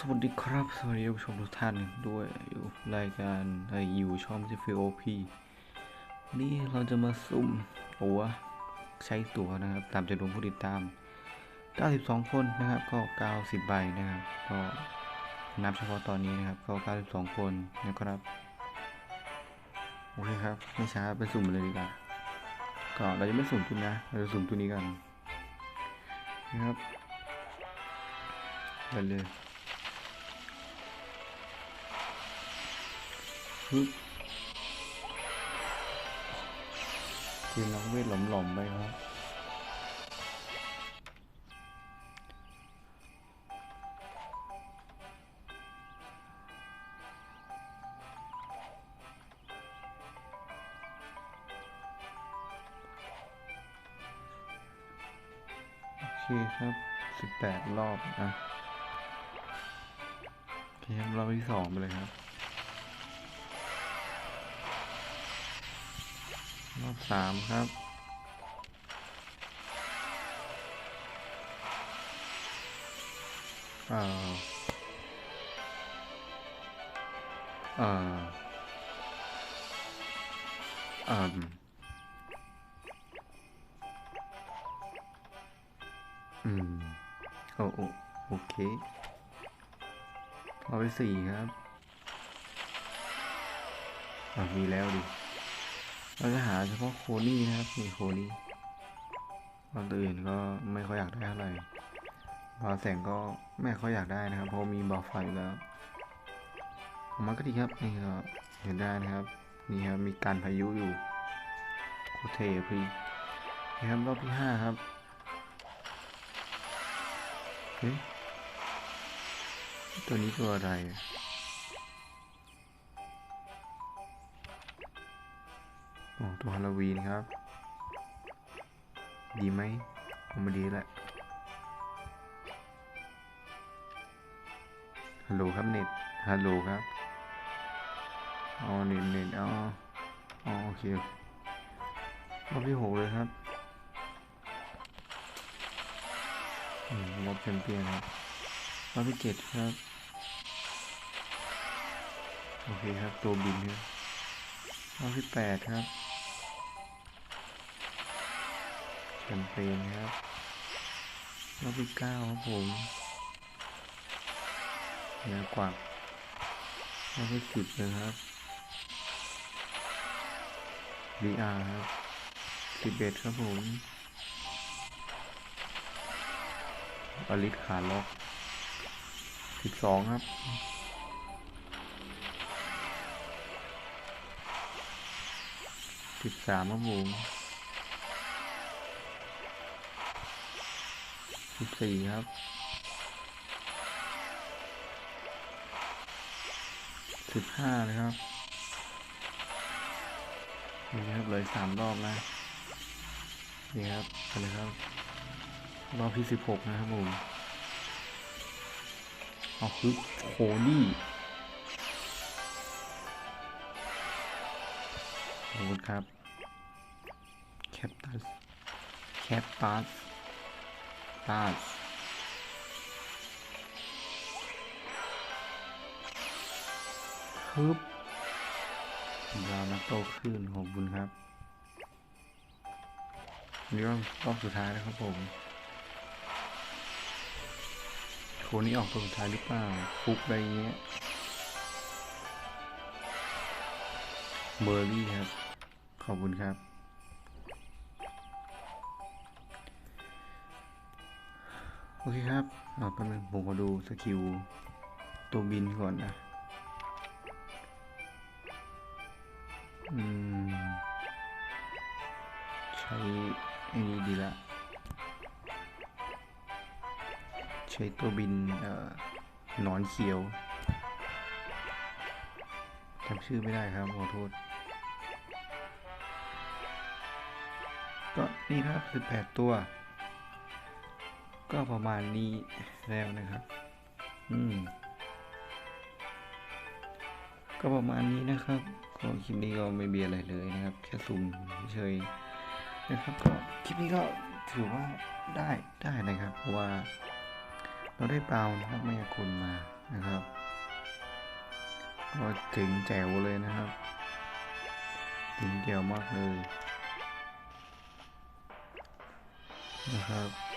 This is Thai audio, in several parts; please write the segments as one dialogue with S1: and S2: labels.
S1: สวัสดีครับ สวัสดีผู้ชมทุกท่านด้วยอยู่รายการไออยู่ช่อง TFOP นี่เราจะมาสุ่มตัวใช้ตัวนะครับ ตามจำนวนผู้ติดตาม 92 คนนะครับ ก็ 90 ใบนะครับ ก็นับเฉพาะตอนนี้นะครับ ก็ 92 คนนะครับ โอเคครับ ไม่ช้าไปสุ่มเลยดีกว่า ก็เราจะไม่สุ่มตัวนะ เราจะสุ่มตัวนี้กันนะครับไปเลย ทีมนักเวทหลอมๆไปครับโอเคครับ18รอบนะโอเคครับรอบที่สองไปเลยครับ รอบสามครับ อ่อเอ่อเอ่ออืม โอโอโอเคเอาไปสี่ครับ อ่ามีแล้วดิ เราจะหาเฉพาะโคนี่นะครับนี่โคนี่อันอื่นก็ไม่ค่อยอยากได้เท่าไหร่บาแสงก็ไม่ค่อยอยากได้นะครับ เพราะมีบาไฟแล้วขอมันก็ดีครับนี่ก็เห็นได้นะครับ นี่ครับมีการพายุอยู่โคเทพี่นี่ครับรอบที่ห้าครับเฮ้ยตัวนี้ตัวอะไร ตัวฮาโลวีนครับ ดีไหมผมไม่ดีแหละฮัลโหลครับเน็ตฮัลโหลครับอ๋อเน็ตเน็ตอ๋ออ๋อโอเครอบที่หกเลยครับอืมรอบแชมเปี้ยนครับรอบที่เจ็ดครับโอเคครับ ตัวบินครับรอบที่แปดครับ แชมเปญครับรอบที่เก้าครับผมเนื้อกวักรอบที่สิบเลยครับ VR ครับสิบเอ็ดครับผมอลิสขาล็อกสิบสองครับสิบสามครับผม สิบสี่ครับสิบห้าเลยครับนี่ครับเลยสามรอบนะนี่ครับไปเลยครับ รอบที่สิบหกนะครับผมเอาคือโคนี่ขอบคุณครับ แคปตัส แคปตัส ตัสฮึบดาวนักโตขึ้นขอบคุณครับนี่รอบรอบสุดท้ายแล้วครับผมโคนี้ออกตัวสุดท้ายหรือเปล่าฟุกอะไรเงี้ยเบอร์รี่ครับ ขอบคุณครับ อเคครับเอาแป๊บนึงผมขอดูสกิลตัวบินก่อนนะอืม ใช้อ้นี้ดีละ ใช้ตัวบิน เอ่อ หนอนเขียวจำชื่อไม่ได้ครับ ขอโทษ ก็นี่ครับ 18 ตัว ก็ประมาณนี้แล้วนะครับ อืม ก็ประมาณนี้นะครับก็คลิปนี้ก็ไม่มีอะไรเลยนะครับ แค่สุ่มเฉยนะครับ ก็คลิปนี้ก็ถือว่าได้ได้นะครับ เพราะว่า เราได้เปล่านะครับไม่ยากลมานะครับก็เจ๋งแจ๋วเลยนะครับเจ๋งแจ๋วมากเลยนะครับ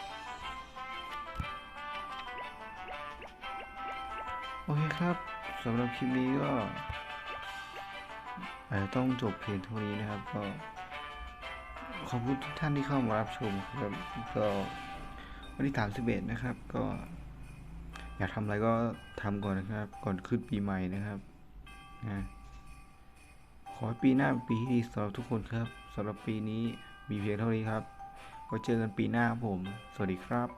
S1: อเคครับสำหรับคลิปนี้ก็อาจจะต้องจบเพียงเท่านี้นะครับ ก็ขอบคุณทุกท่านที่เข้ามารับชมครับก็วันที่31นะครับ ก็ อยากทำอะไรก็ทำก่อนนะครับ ก่อนขึ้นปีใหม่นะครับนะขอให้ปีหน้าปีที่ดีสำหรับทุกคนครับสำหรับปีนี้มีเพียงเท่านี้ครับไว้เจอกันปีหน้าครับผม สวัสดีครับ